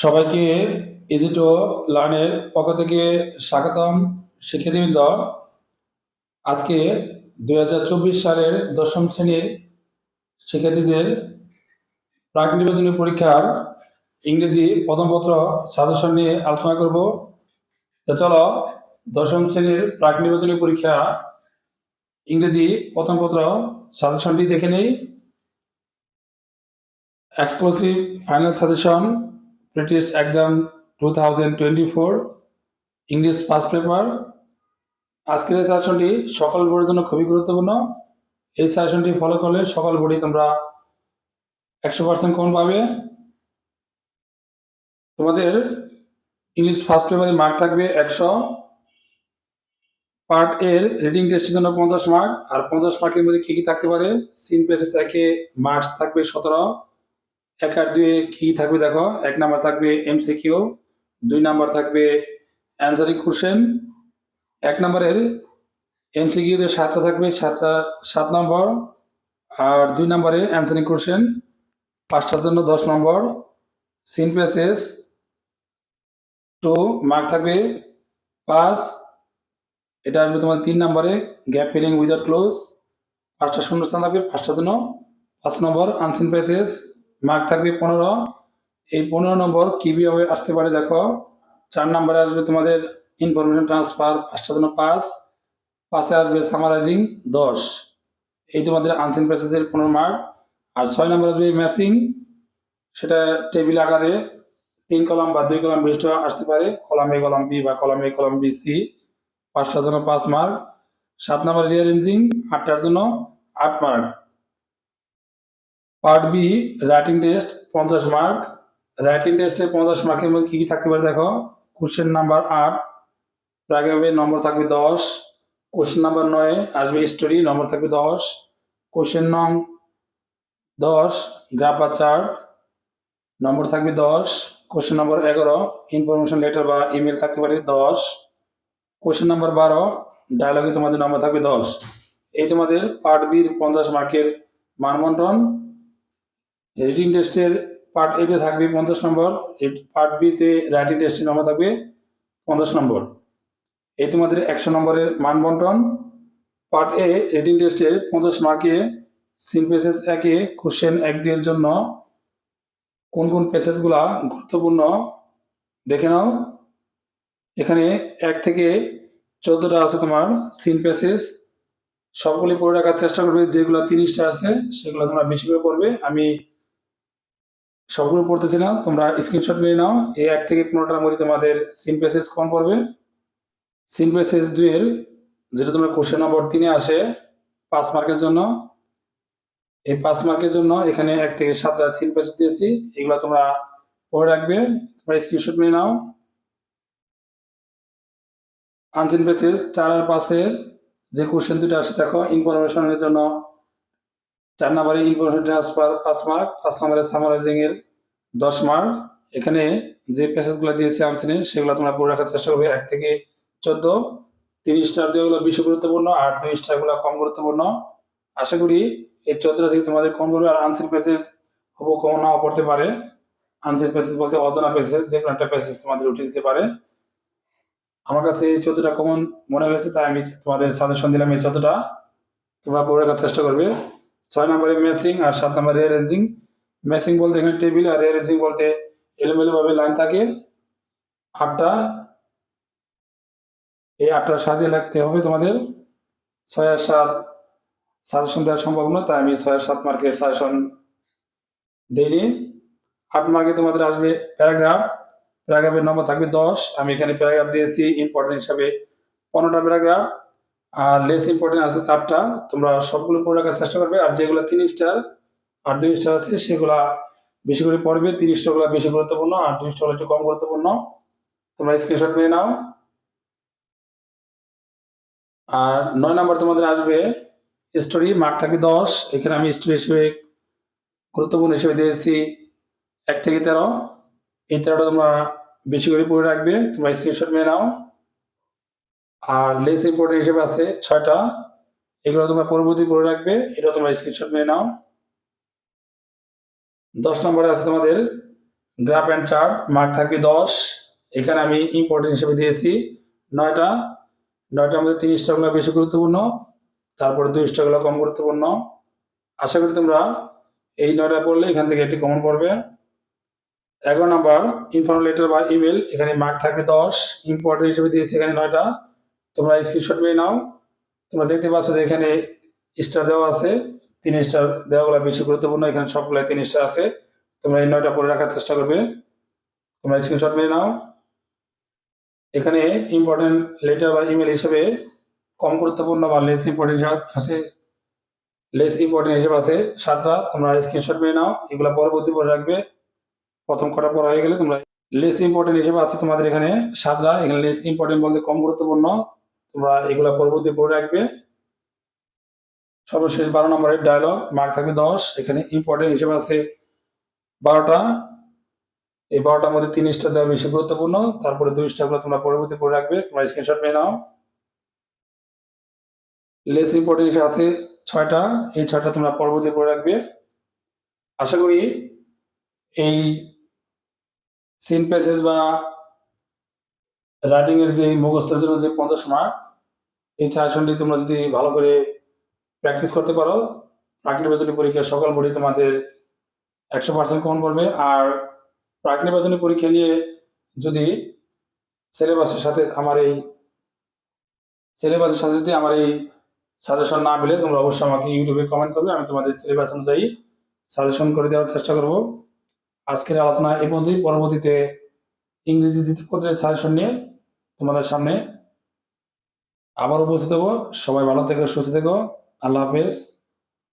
সবাইকে এডিটো লার্নের পক্ষ থেকে স্বাগতম শিক্ষার্থীবৃন্দ। আজকে দুই হাজার চব্বিশ সালের দশম শ্রেণির শিক্ষার্থীদের প্রাক নির্বাচনী পরীক্ষার ইংরেজি প্রথমপত্র সাজেশন নিয়ে আলোচনা করব। তো চলো, দশম শ্রেণির প্রাক নির্বাচনী পরীক্ষা ইংরেজি প্রথমপত্র সাজেশনটি দেখে নেই। Exclusive final suggestion British exam two thousand twenty four English first paper আজকের এই সাজেশনটি সকল বোর্ডের জন্য খুবই গুরুত্বপূর্ণ। এই সাজেশনটি ফলো করলে সকল বোর্ডে তোমরা একশো পার্সেন্ট কম পাবে। তোমাদের ইংলিশ ফার্স্ট পেপারে মার্ক থাকবে একশো। পার্ট এর রিডিং টেস্টের জন্য পঞ্চাশ মার্ক আর পঞ্চাশ মার্কের মধ্যে কী কী থাকতে পারে? সিন পেসেস একে মার্কস থাকবে সতেরো। এক আর দুয়ে কি থাকবে দেখো? এক নাম্বার থাকবে এমসিকিউ দুই নাম্বার থাকবে অ্যান্সারিং কোশ্চেন এক নম্বরের এমসিকিউতে সাতটা থাকবে, সাতটা, সাত নম্বর, আর দুই নম্বরে অ্যান্সারিং কোশ্চেন পাঁচটার জন্য দশ নম্বর সিন টু মার্ক থাকবে পাঁচ, এটা আসবে তোমার তিন নম্বরে গ্যাপ ফিলিং উইদাউট ক্লোজ পাঁচটা শূন্যস্থান থাকবে, পাঁচটার জন্য পাঁচ নম্বর আনসিন প্যাসেস মার্ক থাকবে পনেরো। এই পনেরো নম্বর কীভাবে আসতে পারে দেখো। চার নম্বরে আসবে তোমাদের ইনফরমেশন ট্রান্সফার পাঁচটার জন্য পাঁচ পাঁচে আসবে সামারাইজিং দশ। এই তোমাদের আনসিন প্যাসেজের পনেরো মার্ক। আর ছয় নম্বর আসবে ম্যাথিং সেটা টেবিল আকারে তিন কলাম বা দুই কলাম বিশিষ্ট আসতে পারে। কলাম এ কলাম বি বা column A column B C পাঁচটার জন্য পাঁচ মার্ক। সাত নম্বর রিয়ারেঞ্জিং আটটার জন্য আট mark. Part B writing test পঞ্চাশ মার্ক রাইটিং টেস্টে পঞ্চাশ মার্কের মধ্যে কী কী থাকতে পারে দেখো? কোশ্চেন নাম্বার আট, প্রাগে নম্বর থাকবে দশ। কোশ্চেন নাম্বার নয়, আসবে স্টোরি নম্বর থাকবে দশ। কোশ্চেন নং দশ গ্রাফ চার্ট নম্বর থাকবে দশ। কোশ্চেন নম্বর এগারো ইনফরমেশন লেটার বা ইমেল থাকতে পারে দশ। কোশ্চেন নাম্বার বারো ডায়লগে তোমাদের নম্বর থাকবে দশ। এই তোমাদের পার্ট বির পঞ্চাশ মার্কের মানবন্টন রিডিং টেস্টের পার্ট এতে থাকবে পঞ্চাশ নম্বর। পার্ট বিতে রাইটিং টেস্টের নম্বর থাকবে পঞ্চাশ নম্বর। এই তোমাদের একশো নম্বরের মান বন্টন। পার্ট এ রিডিং টেস্টের পঞ্চাশ মার্কে সিন পেসেস একে কোশ্চেন এক দুইয়ের জন্য কোন কোন পেসেসগুলা গুরুত্বপূর্ণ দেখে নাও। এখানে এক থেকে চোদ্দোটা আছে তোমার সিন পেসেস সবগুলি পড়ে রাখার চেষ্টা করবে, যেগুলো তিরিশটা আছে, সেগুলো তোমরা বেশি করে পড়বে। আমি সবগুলো পড়তেছি তোমরা স্ক্রিনশট নিয়ে নাও। এই এক থেকে পনেরোটার মধ্যে তোমাদের সিন পেসেস কম পড়বে? সিন পেসেস দুইয়ের যেটা তোমরা কোশ্চেন নম্বর তিনে আসে, পাঁচ মার্কের জন্য। এই পাঁচ মার্কের জন্য এখানে এক থেকে সাতটা সিন পেসেস দিয়েছি, এগুলো তোমরা পড়ে রাখবে। তোমরা স্ক্রিনশট নিয়ে নাও। আনসিন পেসেস চার আর পাঁচের, যে কোশ্চেন দুটো আসে, দেখো ইনফরমেশনের জন্য চার নম্বরে ইনফরমেশন ট্রান্সফার পাঁচ মার্ক পাঁচ নম্বরে সামারাইজিং এর দশ মার্ক এখানে যে প্যাসেজগুলো দিয়েছে আনসারে সেগুলো তোমরা পড়ে রাখার চেষ্টা করবে। এক থেকে চোদ্দ। তিন স্টার দুইগুলো বেশি গুরুত্বপূর্ণ, আর দুই স্টারগুলো কম গুরুত্বপূর্ণ। আশা করি এই চোদ্দটা থেকে তোমাদের কম করবে, আর আনসার প্যাসেজ হব কম নাও পড়তে পারে। আনসার প্যাসেজ বলতে অজানা প্যাসেজ যে কোনো একটা প্যাসেজ তোমাদের উঠে দিতে পারে। আমার কাছে এই চোদ্দটা কমন মনে হয়েছে, তাই আমি তোমাদের সাজেশন দিলাম এই চোদ্দটা। তোমরা পড়ে রাখার চেষ্টা করবে। ছয় নম্বরে ম্যাচিং আর সাত নম্বরে রেঞ্জিং ম্যাচিং বলতে এখানে টেবিল আর রেঞ্জিং বলতে এলোমেলো ভাবে লাইন থাকে। আটটা, এই আটটা সাজিয়ে লাগতে হবে তোমাদের। ছয় আর সাত, সাজেশন দেওয়া সম্ভব নয় তাই আমি ছয় সাত মার্কে সাজেশন ডেইলি আট মার্কে তোমাদের আসবে প্যারাগ্রাফ প্যারাগ্রাফের নম্বর থাকবে দশ। আমি এখানে প্যারাগ্রাফ দিয়েছি ইম্পর্টেন্ট হিসাবে। পনেরোটা প্যারাগ্রাফ আর লেস ইম্পর্টেন্ট আছে চারটা। তোমরা সবগুলো পড়ে রাখার চেষ্টা করবে। আর যেগুলো তিন স্টার আর দুই স্টার আছে, সেগুলা বেশি করে পড়বে। তিরিশটা গুলো বেশি গুরুত্বপূর্ণ আর দুই স্টার একটু কম গুরুত্বপূর্ণ। তোমরা স্ক্রিনশট নিয়ে নাও। আর নয় নম্বর তোমাদের আসবে স্টোরি মার্ক থাকবে দশ। এখানে আমি স্টোরি হিসেবে গুরুত্বপূর্ণ হিসেবে দিয়েছি এক থেকে তেরো। এই তেরোটা তোমরা বেশি করে পড়ে রাখবে। তোমরা স্ক্রিনশট নিয়ে নাও। আর লেস ইম্পর্টেন্ট হিসেবে আছে ছয়টা। এগুলো তোমরা পরবর্তী পড়ে রাখবে। এটা তোমরা স্ক্রিনশট নিয়ে নাও। দশ নম্বরে আছে তোমাদের গ্রাফ অ্যান্ড চার্ট মার্ক থাকবে দশ। এখানে আমি ইম্পর্টেন্ট হিসেবে দিয়েছি নয়টা। নয়টার মধ্যে তিরিশটাগুলো বেশি গুরুত্বপূর্ণ। তারপরে দুইশটাগুলো কম গুরুত্বপূর্ণ। আশা করি তোমরা এই নয়টা পড়লে এখান থেকে একটি কমন পড়বে। এগারো নম্বর ইনফর্ম লেটার বা ইমেল এখানে মার্ক থাকবে দশ। ইম্পর্টেন্ট হিসেবে দিয়েছি এখানে নয়টা। তোমরা স্ক্রিনশট নিয়ে নাও। তোমরা দেখতে পাচ্ছ যে এখানে স্টার দেওয়া আছে। তিন স্টার দেওয়াগুলো বেশি গুরুত্বপূর্ণ। এখানে সবগুলো তিন স্টার আছে। তোমরা এই নয়টা পরে রাখার চেষ্টা করবে। তোমরা স্ক্রিনশট নিয়ে নাও। এখানে ইম্পর্টেন্ট লেটার বা ইমেল হিসেবে কম গুরুত্বপূর্ণ বা লেস ইম্পর্টেন্ট আছে। লেস ইম্পর্টেন্ট হিসেবে আছে সাতটা। তোমরা স্ক্রিনশট নিয়ে নাও। এগুলো পরবর্তী পরে রাখবে। প্রথম কটা পড়া হয়ে গেলে তোমরা লেস ইম্পর্টেন্ট হিসেবে আছে তোমাদের এখানে সাতটা। এখানে লেস ইম্পর্টেন্ট বলতে কম গুরুত্বপূর্ণ। তোমরা এগুলা পরবর্তী পড়ে রাখবে। সর্বশেষ বারো নম্বরের ডায়লগ মার্ক থাকবে দশ। এখানে ইম্পর্টেন্ট হিসেবে আছে বারোটা। এই বারোটার মধ্যে তিন স্টার দেওয়া বেশি গুরুত্বপূর্ণ। তারপরে দুই স্টারগুলো তোমরা পরবর্তী পড়ে রাখবে। তোমরা স্ক্রিনশট নিয়ে নাও। লেস ইম্পর্টেন্ট হিসেবে আছে ছয়টা। এই ছয়টা তোমরা পরবর্তী পড়ে রাখবে। আশা করি এই সিন প্যাসেজ বা রাইটিং এর যে মুখস্থের জন্য যে পঞ্চাশ মার্ক এই সাজেশনটি তোমরা যদি ভালো করে প্র্যাকটিস করতে পারো প্রাক নির্বাচনী পরীক্ষা সকল বডি তোমাদের একশো পার্সেন্ট কমন পড়বে। আর প্রাক নির্বাচনী পরীক্ষা নিয়ে যদি সিলেবাসের সাথে আমার এই সিলেবাসের সাথে যদি আমার এই সাজেশন না মিলে, তোমরা অবশ্যই আমাকে ইউটিউবে কমেন্ট করবে। আমি তোমাদের সিলেবাস অনুযায়ী সাজেশন করে দেওয়ার চেষ্টা করব। আজকের আলোচনা এই পর্যন্তই। পরবর্তীতে ইংরেজি দ্বিতীয় পত্রের সাজেশন নিয়ে তোমাদের সামনে আবার উপস্থিত হব। সবাই ভালো থেকো সুস্থ থেকো। আল্লাহ হাফেজ।